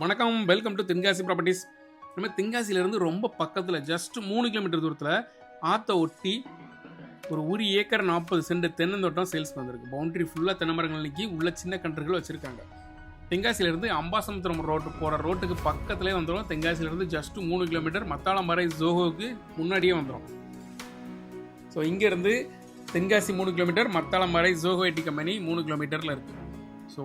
வணக்கம் welcome to Tenkasi properties நம்ம தென்காசியிலேருந்து ரொம்ப பக்கத்தில் ஜஸ்ட் மூணு கிலோமீட்டர் தூரத்தில் ஆற்றை ஒட்டி ஒரு ஒரு ஏக்கர் நாற்பது சென்ட் தென்னந்தோட்டம் சேல்ஸ் வந்திருக்கு. பவுண்டரி ஃபுல்லாக தென்னை மரங்கள் நிற்கி உள்ள சின்ன கன்றுகள் வச்சுருக்காங்க. தென்காசியிலேருந்து அம்பாசமுத்திரம் ரோட்டு போகிற ரோட்டுக்கு பக்கத்துலேயே வந்துடும் தென்காசியிலேருந்து ஜஸ்ட் மூணு கிலோமீட்டர் மத்தாளம்பறை ஜோகோவுக்கு முன்னாடியே வந்துடும் ஸோ இங்கேருந்து தென்காசி மூணு kilometre Mathalamarai Zoho IT company மூணு கிலோமீட்டரில் இருக்குது ஸோ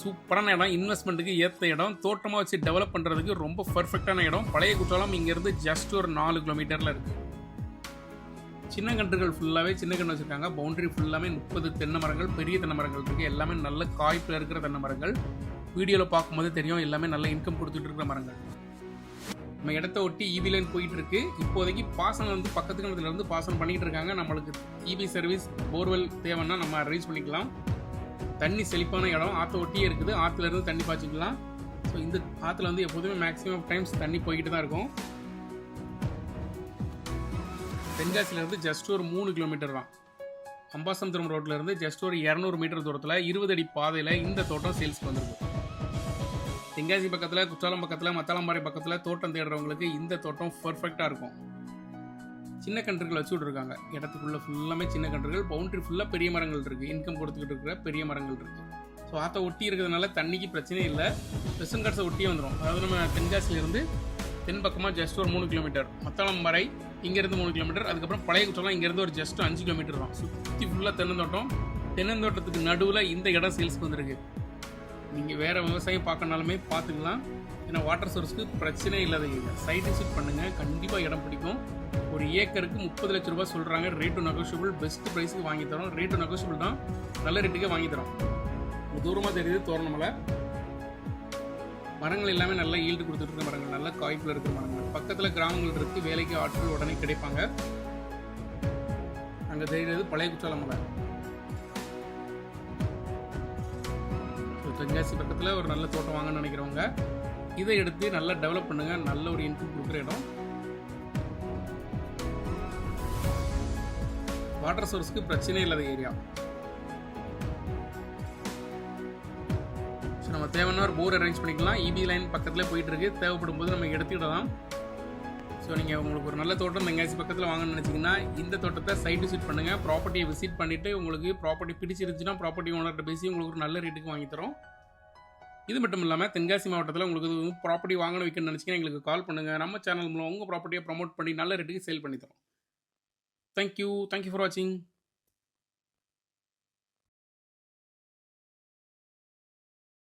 சூப்பரான இடம். இன்வெஸ்ட்மெண்ட்டுக்கு ஏற்ற இடம். தோட்டமாக வச்சு டெவலப் பண்ணுறதுக்கு ரொம்ப பர்ஃபெக்டான இடம். பழைய குற்றாலம் இங்கேருந்து ஜஸ்ட் ஒரு நாலு கிலோமீட்டரில் இருக்குது சின்ன கன்றுகள் ஃபுல்லாகவே சின்ன கன்று வச்சுருக்காங்க. பவுண்டரி ஃபுல்லாமே முப்பது தென்னை மரங்கள் பெரிய தென்னை மரங்கள் இருக்குது எல்லாமே நல்ல காய்ப்பில் இருக்கிற தென்னை மரங்கள். வீடியோவில் பார்க்கும்போது தெரியும். எல்லாமே நல்ல இன்கம் கொடுத்துட்டு இருக்கிற மரங்கள். நம்ம இடத்த ஒட்டி இவி லைன் இப்போதைக்கு பாசனம் வந்து பக்கத்து கிணத்துலேருந்து பாசனம் பண்ணிகிட்டு இருக்காங்க. நம்மளுக்கு இபி சர்வீஸ் போர்வெல் தேவைன்னா நம்ம அரேஞ்ச் பண்ணிக்கலாம். தண்ணி செழிப்பான இடம் ஆற்ற ஒட்டியே இருக்குது. ஆற்றுல இருந்து தண்ணி பாய்ச்சிக்கலாம். ஸோ இந்த ஆற்றுல வந்து எப்போதுமே மேக்ஸிமம் டைம்ஸ் தண்ணி போய்கிட்டு தான் இருக்கும். தென்காசியிலேருந்து ஜஸ்ட் ஒரு மூணு கிலோமீட்டர் தான். அம்பாசமுத்திரம் ரோட்லேருந்து ஜஸ்ட் ஒரு இரநூறு மீட்டர் தூரத்தில் இருபது அடி பாதையில் இந்த தோட்டம் சேல்ஸ்க்கு வந்திருக்கு. தென்காசி பக்கத்தில் குற்றாலம் பக்கத்தில் மத்தாளம்பாறை பக்கத்தில் தோட்டம் தேடுறவங்களுக்கு இந்த தோட்டம் பர்ஃபெக்டாக இருக்கும். சின்ன கன்றுகள் வச்சு விட்ருக்காங்க இடத்துக்குள்ளே ஃபுல்லாமே சின்ன கன்றுகள் பவுண்ட்ரி ஃபுல்லாக பெரிய மரங்கள் இருக்குது இன்கம் கொடுத்துக்கிட்டு இருக்கிற பெரிய மரங்கள் இருக்குது ஸோ ஆற்றை ஒட்டி இருக்கிறதுனால தண்ணிக்கு பிரச்சனையே இல்லை. வெஸ்டர்ன் காட்ஸை ஒட்டியே வந்துடும் அதாவது நம்ம தென்காசிலேருந்து தென் பக்கமாக ஜஸ்ட் ஒரு மூணு கிலோமீட்டர் மத்தளம் வரை இங்கேருந்து மூணு கிலோமீட்டர் அதுக்கப்புறம் பழைய குற்றம்லாம் இங்கேருந்து ஒரு ஜஸ்ட் அஞ்சு கிலோமீட்டர் தான். சுற்றி ஃபுல்லாக தென்னந்தோட்டம். தென்னந்தோட்டத்துக்கு நடுவில் இந்த இடம் சேல்ஸ்க்கு வந்திருக்கு. நீங்கள் வேறு விவசாயம் பார்க்கனாலுமே பார்த்துக்கலாம். ஏன்னா வாட்டர் சோர்ஸ்க்கு பிரச்சனை இல்லாத சைட் விசிட் பண்ணுங்கள் கண்டிப்பாக இடம் பிடிக்கும். ஒரு ஏக்கருக்கு முப்பது லட்ச ரூபாய் சொல்கிறாங்க ரேட்டு நெகோஷியபிள் பெஸ்ட் ப்ரைஸுக்கு வாங்கி தரோம். ரேட்டு நெகோஷியபிள் தான். நல்ல ரேட்டுக்கே வாங்கி தரோம். தூரமாக தெரியுது தோரணமலை மரங்கள் எல்லாமே நல்ல ஈல்டு கொடுத்துட்டு இருக்க மரங்கள். நல்ல காய்ப்பில் இருக்கிற மரங்கள். பக்கத்தில் கிராமங்கள் இருக்குது வேலைக்கு ஆட்கள் உடனே கிடைப்பாங்க. அங்கே தெரிகிறது பழைய குற்றாலம் மலை. தென்காசி பக்கத்தில் ஒரு நல்ல தோட்டம் வாங்கன்னு நினைக்கிறவங்க இதை எடுத்து நல்லா டெவலப் பண்ணுங்க. நல்ல ஒரு இன்புட் கொடுக்குற இடம். வாட்டர் சோர்ஸ்க்கு பிரச்சனை இல்லாத ஏரியா ஸோ நம்ம தேவைன்னா ஒரு போர் அரேஞ்ச் பண்ணிக்கலாம். இபி லைன் பக்கத்தில் போயிட்டு இருக்கு தேவைப்படும் போது நம்ம எடுத்துக்கிடலாம். ஸோ நீங்கள் உங்களுக்கு ஒரு நல்ல தோட்டம் எங்கேயாச்சும் பக்கத்தில் வாங்கணும்னு நினச்சிங்கன்னா இந்த தோட்டத்தை சைட் விசிட் பண்ணுங்கள் ப்ராப்பர்ட்டியை விசிட் பண்ணிவிட்டு உங்களுக்கு ப்ராப்பர்ட்டி பிடிச்சிருந்துச்சுன்னா ப்ராப்பர்ட்டி ஓனர்கிட்ட பேசி உங்களுக்கு ஒரு நல்ல ரேட்டுக்கு வாங்கி தரோம். இது மட்டும் இல்லாமல் தென்காசி மாவட்டத்தில் உங்களுக்கு ப்ராப்பர்ட்டி வாங்கணும் வைக்கணும்னு நினச்சிங்கன்னா எங்களுக்கு கால் பண்ணுங்கள் நம்ம சேனல் மூலம் உங்கள் ப்ராப்பர்ட்டியை ப்ரமோட் பண்ணி நல்ல ரேட்டுக்கு சேல் பண்ணி தரோம். தேங்க்யூ தேங்க்யூ ஃபார் வாட்சிங்